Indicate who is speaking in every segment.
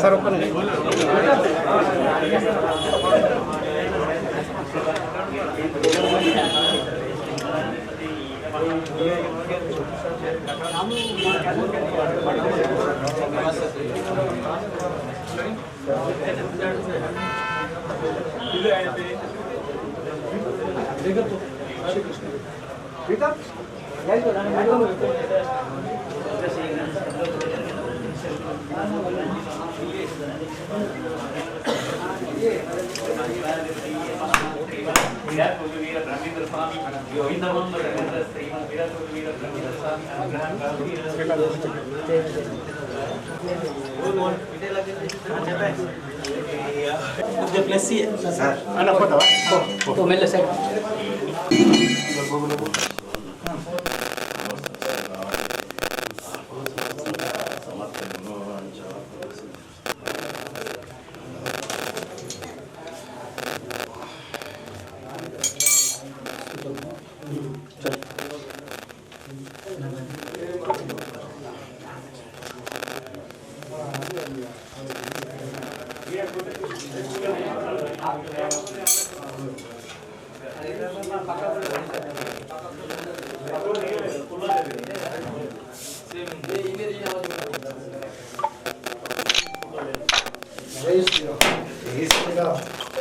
Speaker 1: Sir
Speaker 2: plus ಅಣ್ಣ photo
Speaker 3: ಮೆಲ್ಲ side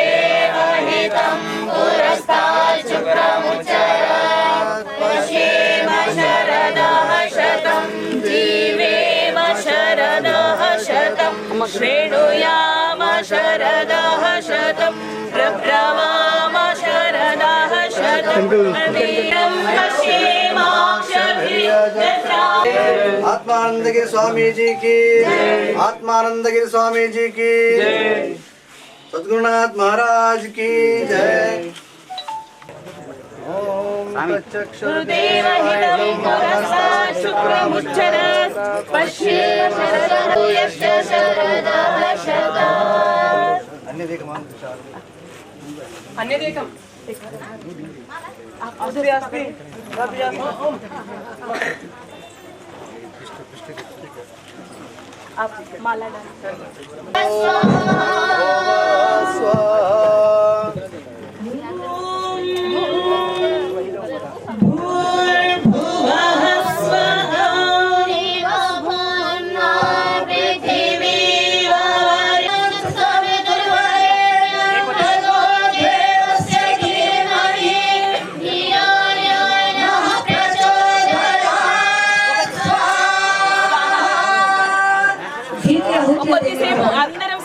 Speaker 4: तच्चक्षुर्देवहितं पुरस्ताच्चक्रमुच्चर पश्येम शरदः शतं जीवेम शरदः शतं शृणुयाम शरदः शतं प्रभ्रवाम शरदः आत्मानंद
Speaker 5: के स्वामी जी की आत्मानंद के स्वामी। जी की सदगुरुनाथ महाराज की जय अन्य
Speaker 4: देखम पुरस्ताच्चक्रमुच्चर पश्येम शरदः यश्च शरदः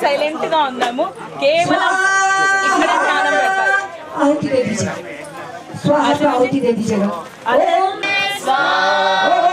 Speaker 6: సైలెంట్గా ఉందాము కేవలం ఇక్కడ స్నానం పెట్టాలి.
Speaker 4: అవుతి దేవి జగ స్వాహ అవుతి దేవి అదే స్వాహ.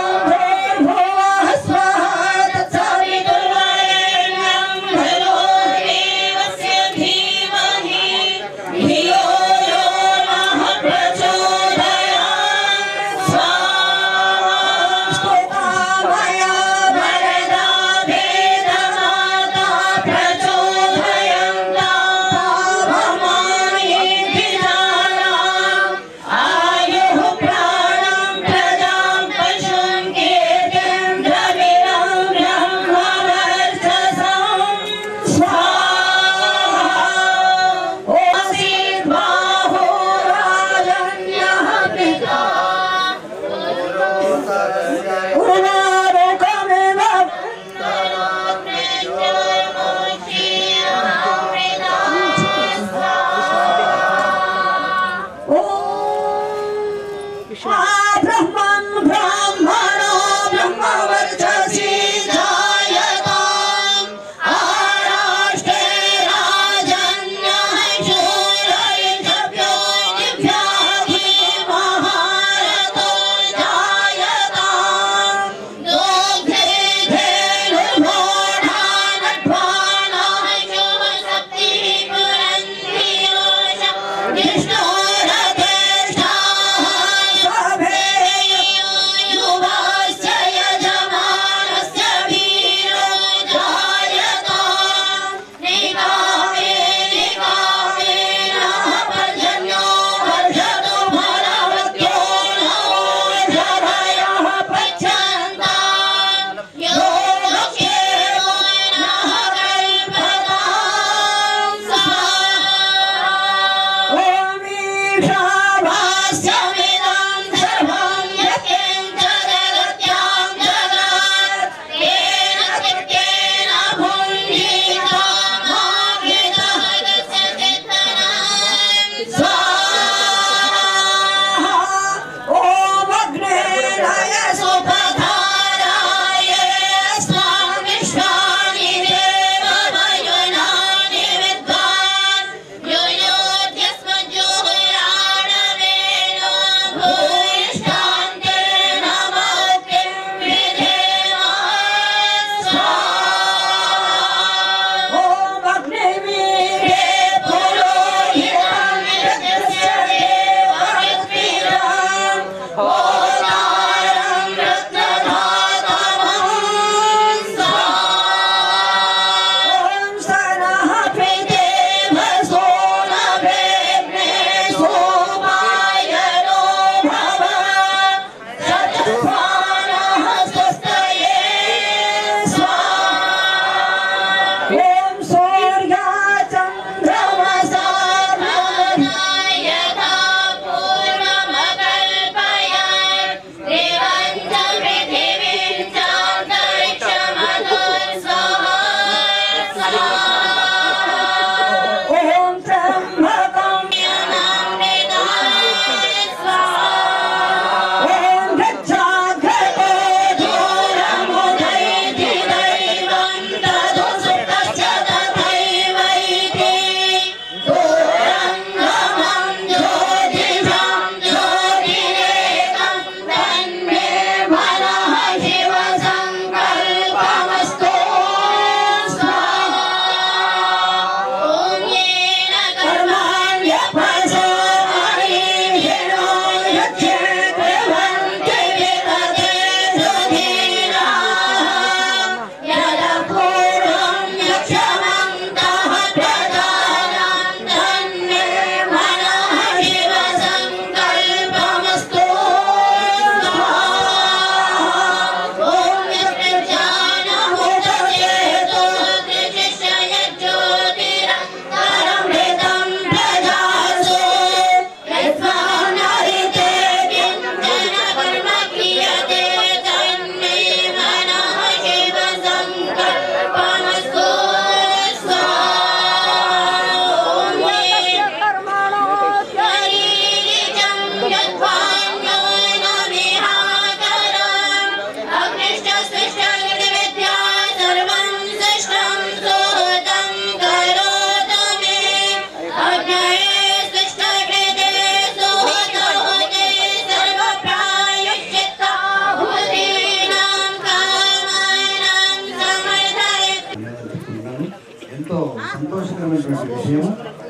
Speaker 5: ఎంతో సంతోషకరమైనటువంటి విషయం.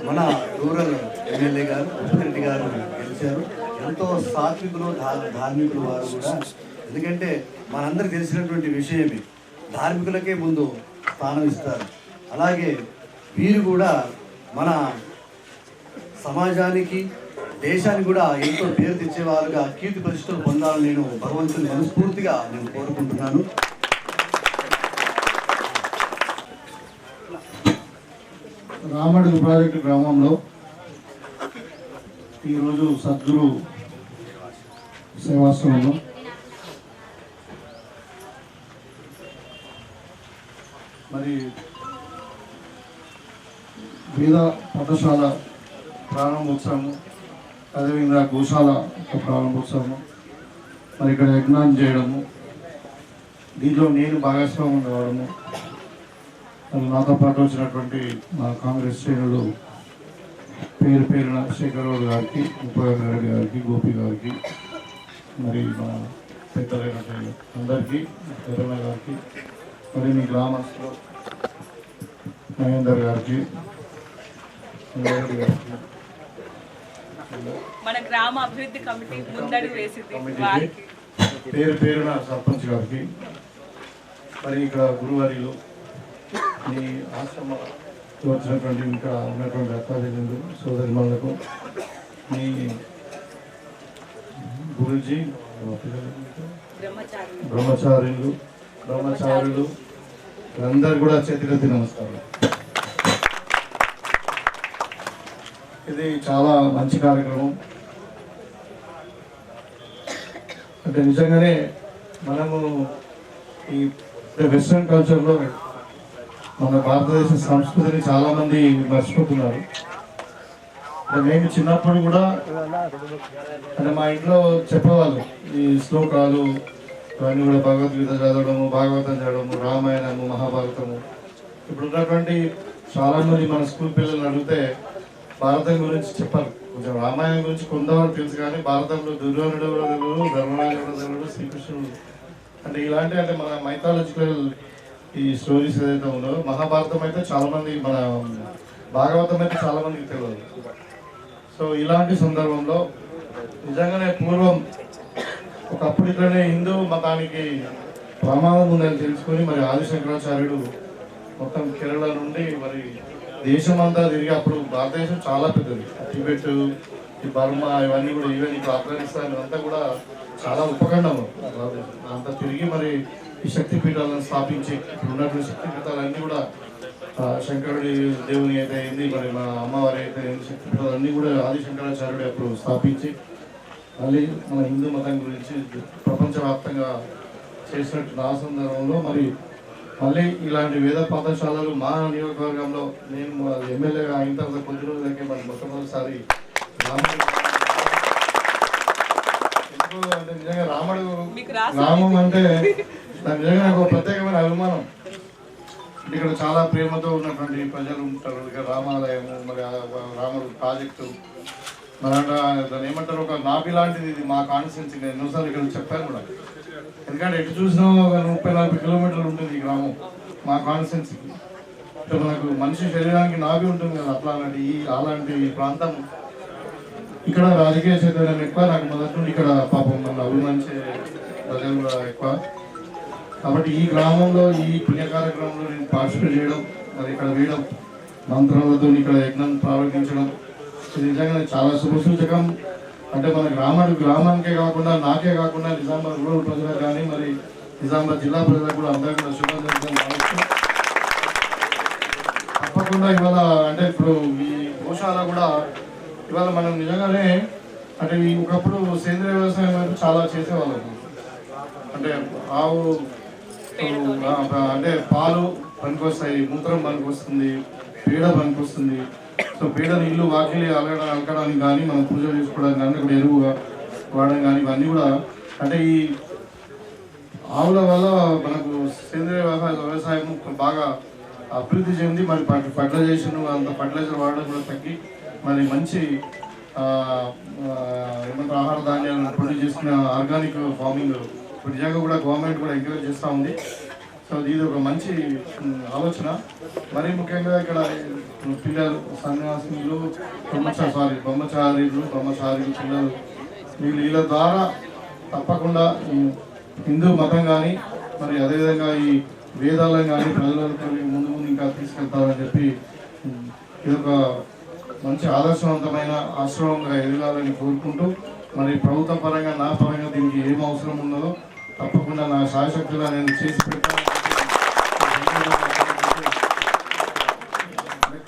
Speaker 5: మన రూరల్ ఎమ్మెల్యే గారు రెడ్డి గారు గెలిచారు. ఎంతో సాత్వికులు ధార్మికులు వారు కూడా. ఎందుకంటే మనందరికి తెలిసినటువంటి విషయమే ధార్మికులకే ముందు స్థానం ఇస్తారు. అలాగే వీరు కూడా మన సమాజానికి దేశానికి కూడా ఎంతో పేరు తెచ్చేవారుగా కీర్తి ప్రతిష్టలు పొందాలని నేను భగవంతుని మనస్ఫూర్తిగా నేను కోరుకుంటున్నాను.
Speaker 1: రామడుగు ప్రాజెక్టు గ్రామంలో ఈరోజు సద్గురు సేవాశ్రమంలో మరి వేద పాఠశాల ప్రారంభోత్సవము అదేవిధంగా గోశాల ప్రారంభోత్సవము మరి ఇక్కడ యజ్ఞానం చేయడము దీంట్లో నేను భాగస్వామ్యం కావడము నాతో పాటు వచ్చినటువంటి మా కాంగ్రెస్ శ్రేణులు పేరు పేరున శేఖర్ రావు గారికి ఉపయోగ రెడ్డి గారికి గోపి గారికి మరి మా పెద్దలైనటువంటి అందరికీ పెద్దమ్మ గారికి మరి మీ గ్రామస్తులు మహేందర్ గారికి రెడ్డి గారికి
Speaker 6: మన గ్రామ అభివృద్ధి కమిటీ ముందడుగు వేసింది
Speaker 1: కమిటీకి
Speaker 6: వారికి.
Speaker 1: పేరు పేరున సర్పంచ్ గారికి మరి ఇక్కడ గురువారిలు మీ ఆశ్రమ వచ్చినటువంటి ఇంకా ఉన్నటువంటి అత్తాదిలు సోదరిమణులకు మీ గురుజీ
Speaker 6: బ్రహ్మచారి
Speaker 1: బ్రహ్మచారులు. బ్రహ్మచారులు అందరు కూడా చేతికత్తి నమస్కారం. ఇది చాలా మంచి కార్యక్రమం. అంటే నిజంగానే మనము ఈ వెస్ట్రన్ కల్చర్లో మన భారతదేశ సంస్కృతిని చాలా మంది మర్చిపోతున్నారు మేము చిన్నప్పుడు కూడా అంటే మా ఇంట్లో చెప్పేవాళ్ళు ఈ శ్లోకాలు ఇవన్నీ కూడా భగవద్గీత చదవడము భాగవతం చదవడము రామాయణము మహాభారతము. ఇప్పుడు ఉన్నటువంటి చాలా మంది మన స్కూల్ పిల్లలు అడిగితే భారతం గురించి చెప్పారు. కొంచెం రామాయణం గురించి కొందామని తెలుసు కానీ భారతంలో దుర్యోధనుడు ధర్మరాజుడు శ్రీకృష్ణుడు. అంటే ఇలాంటి అంటే మన మైథాలజికల్ ఈ స్టోరీస్ ఏదైతే ఉందో మహాభారతం అయితే చాలా మంది మన భాగవతం అయితే చాలా మందికి తెలియదు. సో ఇలాంటి సందర్భంలో నిజంగానే పూర్వం ఒకప్పుడు ఇట్లనే హిందూ మతానికి ప్రమాదం ఉందని తెలుసుకొని మరి ఆదిశంకరాచార్యుడు మొత్తం కేరళ నుండి మరి దేశమంతా తిరిగి అప్పుడు భారతదేశం చాలా పెద్దది. టిబెట్ ఈ బర్మా ఇవన్నీ కూడా ఈవెన్ ఇప్పుడు ఆఫ్ఘనిస్తాన్ అంతా కూడా చాలా ఉపఖండం. అంతా తిరిగి మరి ఈ శక్తి పీఠాలను స్థాపించి ఇప్పుడు ఉన్నటువంటి శక్తి పీఠాలన్నీ కూడా శంకరుడి దేవుని అయితే అయింది మరి మా అమ్మవారి అయితే అయింది శక్తి పీఠాలన్నీ కూడా ఆది శంకరాచార్యుడు అప్పుడు స్థాపించి మళ్ళీ మన హిందూ మతం గురించి ప్రపంచవ్యాప్తంగా చేసినట్టు నా సందర్భంలో మరి మళ్ళీ ఇలాంటి వేద పాఠశాలలు మా నియోజకవర్గంలో నేను ఎమ్మెల్యేగా అయిన తర్వాత కొద్ది రోజులకే మరి మొట్టమొదటిసారి రాముడి రామం అంటే దాని నిజంగా నాకు ఒక ప్రత్యేకమైన అభిమానం. ఇక్కడ చాలా ప్రేమతో ఉన్నటువంటి ప్రజలు ఉంటారు. ఇక్కడ రామాలయము మరి రాముడు ప్రాజెక్టు. మరి దాన్ని ఏమంటారు? ఒక నాపి లాంటిది ఇది మా కాన్స్టిట్యున్సీ. నేను ఎన్నోసార్లు ఇక్కడ చెప్పాను కూడా. ఎందుకంటే ఎటు చూసినా ఒక ముప్పై నలభై కిలోమీటర్లు ఉంటుంది ఈ గ్రామం మా కాన్స్టిట్యున్సీకి ఇప్పుడు మనకు మనిషి శరీరానికి నాభి ఉంటుంది కదా అట్లా అలాంటి ఈ అలాంటి ప్రాంతం. ఇక్కడ రాజకీయ చైతన్యం ఎక్కువ. నాకు మొదటి నుండి ఇక్కడ పాపం నన్ను అభిమానించే ప్రజలు కూడా ఎక్కువ. కాబట్టి ఈ గ్రామంలో ఈ పుణ్య కార్యక్రమంలో నేను పార్టిసిపేట్ చేయడం మరి ఇక్కడ వేయడం మంత్రాలతో ఇక్కడ యజ్ఞం ప్రారంభించడం ఇది నిజంగా చాలా శుభసూచకం. అంటే మన గ్రామానికి గ్రామానికే కాకుండా నాకే కాకుండా నిజామాబాద్ రూరల్ ప్రజలకు కానీ మరి నిజామాబాద్ జిల్లా ప్రజలకు కూడా అందరికీ కూడా శుభం తప్పకుండా ఇవాళ అంటే ఇప్పుడు ఈ గోశాల కూడా ఇవాళ మనం నిజంగానే అంటే ఒకప్పుడు సేంద్రియ వ్యవసాయం చాలా చేసేవాళ్ళం. అంటే ఆవు అంటే పాలు పనికొస్తాయి మూత్రం పనికొస్తుంది పీడ పనికొస్తుంది. సో పీడ నీళ్ళు వాకిలి అలగడం అలకడానికి కానీ మనం పూజ చేసుకోవడానికి కానీ ఇక్కడ ఎరువుగా వాడడం కానీ ఇవన్నీ కూడా అంటే ఈ ఆవుల వల్ల మనకు సేంద్రియ వ్యవసాయ వ్యవసాయం బాగా అభివృద్ధి చెంది మరి ఫర్టిలైజేషన్ అంత ఫర్టిలైజర్ వాడడం కూడా తగ్గి మరి మంచి ఏమంటారు ఆహార ధాన్యాలను ప్రొడ్యూస్ చేసుకునే ఆర్గానిక్ ఫార్మింగ్. నిజంగా కూడా గవర్నమెంట్ కూడా ఎంకరేజ్ చేస్తూ ఉంది. సో ఇది ఒక మంచి ఆలోచన. మరి ముఖ్యంగా ఇక్కడ పిల్లలు సన్యాసులు బ్రహ్మచారి బ్రహ్మచారీలు బ్రహ్మచారీలు పిల్లలు వీళ్ళు వీళ్ళ ద్వారా తప్పకుండా హిందూ మతం కానీ మరి అదేవిధంగా ఈ వేదాలను కానీ ప్రజలకు ముందు ముందు ఇంకా తీసుకెళ్తారని చెప్పి ఇది ఒక మంచి ఆదర్శవంతమైన ఆశ్రమంగా ఎదగాలని కోరుకుంటూ మరి ప్రభుత్వ పరంగా నా పరంగా దీనికి ఏం అవసరం ఉన్నదో తప్పకుండా నా శాయశక్తిగా నేను చేసి పెట్టాను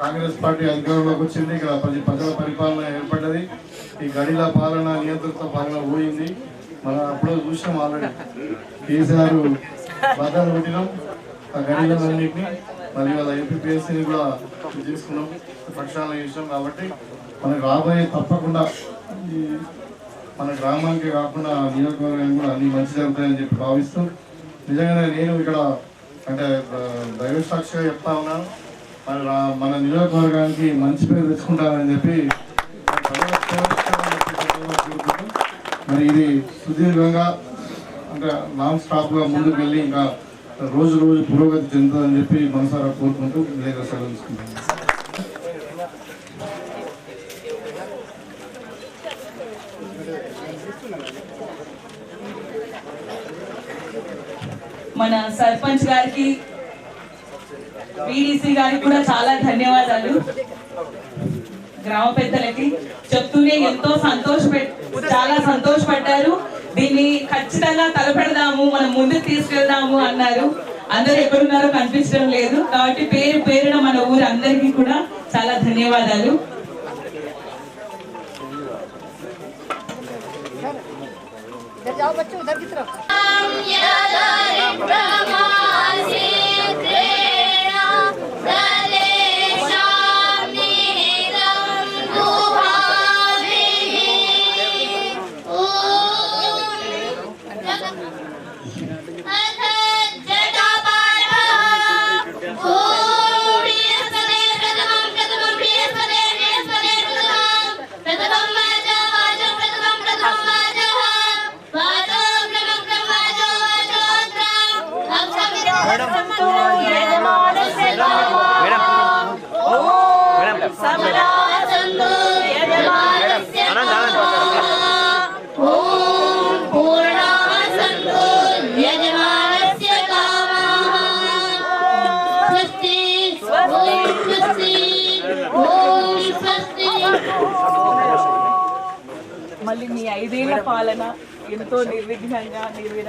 Speaker 1: కాంగ్రెస్ పార్టీ అధికారంలోకి వచ్చింది. ఇక్కడ ప్రజ ప్రజల పరిపాలన ఏర్పడ్డది. ఈ గడిల పాలన నియంత్రిత పాలన పోయింది. మనం అప్పుడే చూసినాం ఆల్రెడీ కేసీఆర్ బద్దలు పెట్టినాం. ఆ గడిలన్నింటినీ మరి వాళ్ళ ఏపీఎస్సీని కూడా చేసుకున్నాం. పక్షాలను చేసినాం కాబట్టి మనకు రాబోయే తప్పకుండా ఈ మన గ్రామానికి కాకుండా నియోజకవర్గానికి కూడా అన్ని మంచి జరుగుతాయని చెప్పి భావిస్తూ నిజంగానే నేను ఇక్కడ అంటే దైవ సాక్షిగా చెప్తా ఉన్నాను. మన మన నియోజకవర్గానికి మంచి పేరు తెచ్చుకుంటానని చెప్పి చెప్పి మరి ఇది సుదీర్ఘంగా అంటే నాన్ స్టాప్గా ముందుకు వెళ్ళి ఇంకా రోజు రోజు పురోగతి చెందుతుందని చెప్పి మనసారా కోరుకుంటూ లేదా సెలవు తీసుకుంటాను
Speaker 4: మన సర్పంచ్ గారికి వీడీసీ గారికి కూడా చాలా ధన్యవాదాలు. గ్రామ పెద్దలకి చెప్తూనే ఎంతో సంతోష చాలా సంతోషపడ్డారు. దీన్ని ఖచ్చితంగా తలపెడదాము మనం ముందుకు తీసుకెళ్దాము అన్నారు. అందరు ఎక్కడున్నారో కనిపించడం లేదు. కాబట్టి పేరు పేరున మన ఊరు అందరికీ కూడా చాలా ధన్యవాదాలు. మళ్ళీ మీ ఐదేళ్ళ పాలన ఎంతో నిర్విఘ్నంగా నిర్విధ